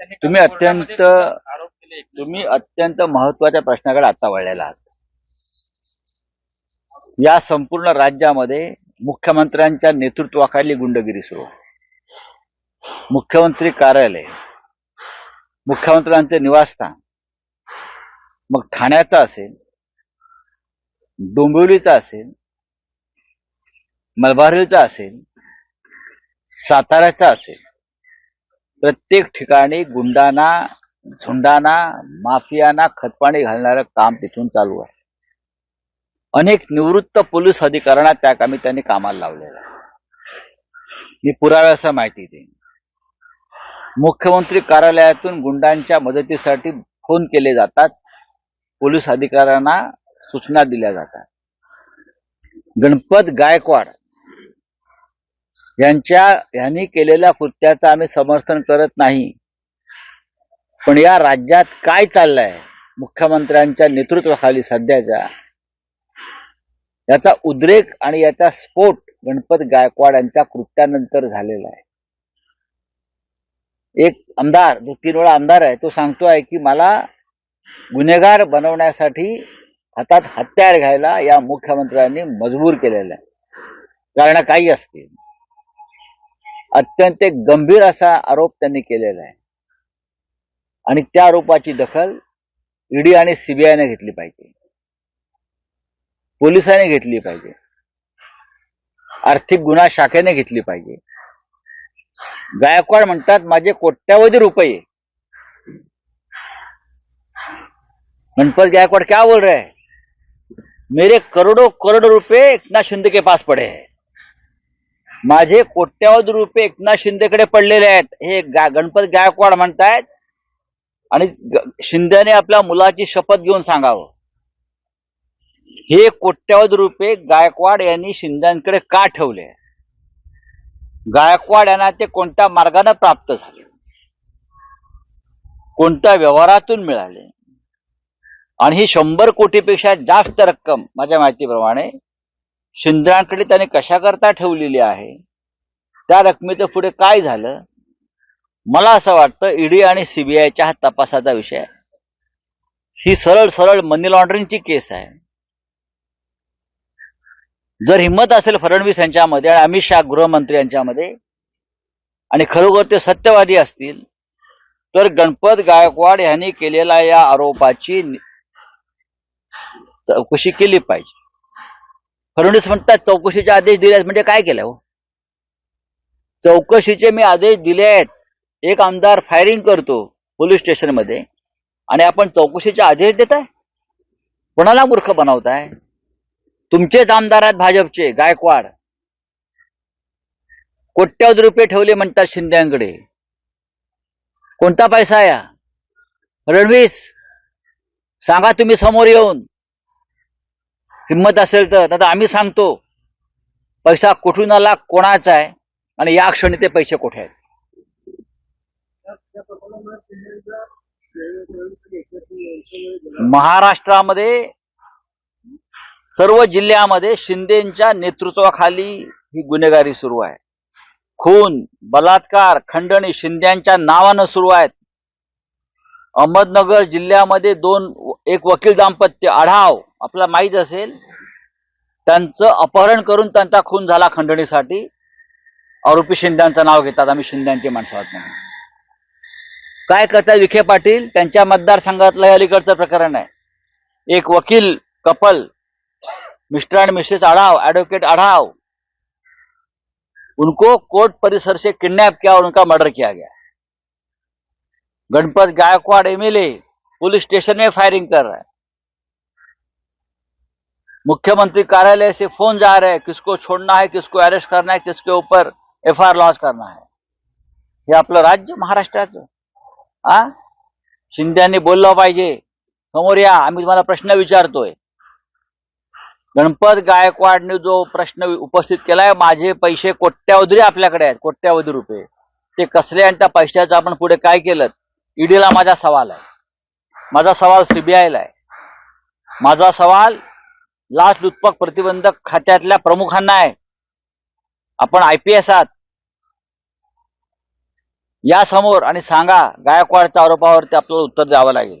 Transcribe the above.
त्यांनी तुम्ही अत्यंत- कोर्टामध्ये आरोप केले तुम्ही अत्यंत महत्त्वाच्या प्रश्नाकडे आता वळलेला आहात या संपूर्ण राज्यामध्ये मुख्यमंत्र्यांच्या नेतृत्वाखाली गुंडगिरी सुरू. मुख्यमंत्री कार्यालय मुख्यमंत्र्यांचे निवासस्थान मग ठाण्याचं असेल डोंबिवलीचा असेल मलबारीचा असेल साताऱ्याचा असेल प्रत्येक ठिकाणी गुंडांना झुंडांना माफियांना खतपाणी घालणारं काम तिथून चालू आहे. अनेक निवृत्त पोलीस अधिकाऱ्यांना त्या कामी त्यांनी कामाला लावलेलं आहे. मी पुराव्यासह माहिती देईन. मुख्यमंत्री कार्यालयातून गुंडांच्या मदतीसाठी फोन केले जातात. पोलीस अधिकाऱ्यांना सूचना दिल्या जातात. गणपत गायकवाड यांच्या यांनी केलेल्या कृत्याचं आम्ही समर्थन करत नाही. पण या राज्यात काय चाललंय? मुख्यमंत्र्यांच्या नेतृत्वाखाली सध्याच्या याचा उद्रेक आणि याचा स्फोट गणपत गायकवाड यांच्या कृत्यानंतर झालेला आहे. एक आमदार जो तीन वेळा आमदार आहे तो सांगतोय की मला गुन्हेगार बनवण्यासाठी हातात हत्यार घ्यायला या मुख्यमंत्र्यांनी मजबूर केलेलं आहे. कारण काही असतील. अत्यंत गंभीर असा आरोप त्यांनी केलेला आहे. आणि त्या आरोपाची दखल ईडी आणि सीबीआयने घेतली पाहिजे. पोलिसांनी घेतली पाहिजे. आर्थिक गुन्हा शाखेने घेतली पाहिजे. गायकवाड म्हणतात माझे कोट्यावधी रुपये. गणपत गायकवाड क्या बोल रहे हैं? मेरे करोडो करोड रुपये एकनाथ शिंदे के पास पडे हैं. माझे कोट्यावधी रुपये एकनाथ शिंदेकडे पडलेले आहेत. हे गा- गणपत गायकवाड म्हणतायत. आणि शिंदेने आपल्या मुलाची शपथ घेऊन सांगावं. हे कोट्यावधी रुपये गायकवाड यांनी शिंद्यांकडे का ठेवले? गायकवाड यांना ते कोणत्या मार्गाने प्राप्त झाले? कोणत्या व्यवहारातून मिळाले? आणि ही शंभर कोटीपेक्षा जास्त रक्कम माझ्या माहितीप्रमाणे शिंद्रांकडे त्याने कशाकरता ठेवलेली आहे? त्या रकमेचं पुढे काय झालं? मला असं वाटतं ईडी आणि सीबीआयच्या हा तपासाचा विषय आहे. ही सरळ सरळ मनी लॉन्ड्रिंगची केस आहे. जर हिंमत असेल फडणवीस यांच्यामध्ये आणि अमित शहा गृहमंत्री यांच्यामध्ये आणि खरोखर ते सत्यवादी असतील तर गणपत गायकवाड यांनी केलेल्या या आरोपाची चौकशी केली पाहिजे. फडणवीस म्हणतात चौकशीचे आदेश दिले आहेत म्हणजे काय केलं हो? चौकशीचे मी आदेश दिले आहेत. एक आमदार फायरिंग करतो पोलीस स्टेशनमध्ये. आणि आपण चौकशीचे आदेश देताय? कोणाला मूर्ख बनवताय? तुमचेच आमदार आहेत भाजपचे गायकवाड. कोट्यावधी रुपये ठेवले म्हणतात शिंद्यांकडे. कोणता पैसा या रणवीस सांगा तुम्ही समोर येऊन. हिंमत असेल तर. आता आम्ही सांगतो पैसा कुठून आला कोणाचा आहे आणि या क्षणी ते पैसे कुठे आहेत? महाराष्ट्रामध्ये सर्व जिल्ह्यामध्ये शिंदेच्या नेतृत्वाखाली ही गुन्हेगारी सुरू आहे. खून बलात्कार खंडणी शिंद्यांच्या नावानं सुरू आहेत. अहमदनगर जिल्ह्यामध्ये दोन एक वकील दाम्पत्य आढाव आपल्याला माहीत असेल. त्यांचं अपहरण करून त्यांचा खून झाला खंडणीसाठी. आरोपी शिंद्यांचं नाव घेतात आम्ही शिंद्यांची माणसं आहोत म्हणून. काय करतात विखे पाटील? त्यांच्या मतदारसंघातलं हे अलीकडचं प्रकरण आहे. एक वकील couple mister and missus Adhav advocate Adhav. उनको कोर्ट परिसर से किडनैप किया और उनका मर्डर किया गया. Ganpat Gaikwad MLA police station में फायरिंग कर रहा है। मुख्यमंत्री कार्यालय से फोन जा रहे हैं किसको छोड़ना है किसको अरेस्ट करना है किसके ऊपर एफ आर लॉन्च करना है। हे आपलं राज्य महाराष्ट्राचं। आ? शिंद्यांनी बोललं पाहिजे समोर या आम्ही तुम्हाला प्रश्न विचारतोय। गणपत गायकवाडने जो प्रश्न उपस्थित केलाय माझे पैसे कोट्यावधी आपल्याकडे आहेत कोट्यावधी रुपये। ते कसले आणि त्या पैशाचं आपण पुढे काय केलं? ईडीला माझा सवाल आहे. माझा सवाल सीबीआयला आहे. माझा सवाल लाच लुचपत प्रतिबंधक खात्यातल्या प्रमुखांना आहे. आपण आय पी एस आहात. या समोर आणि सांगा गायकवाडच्या आरोपावरती आपल्याला उत्तर द्यावं लागेल.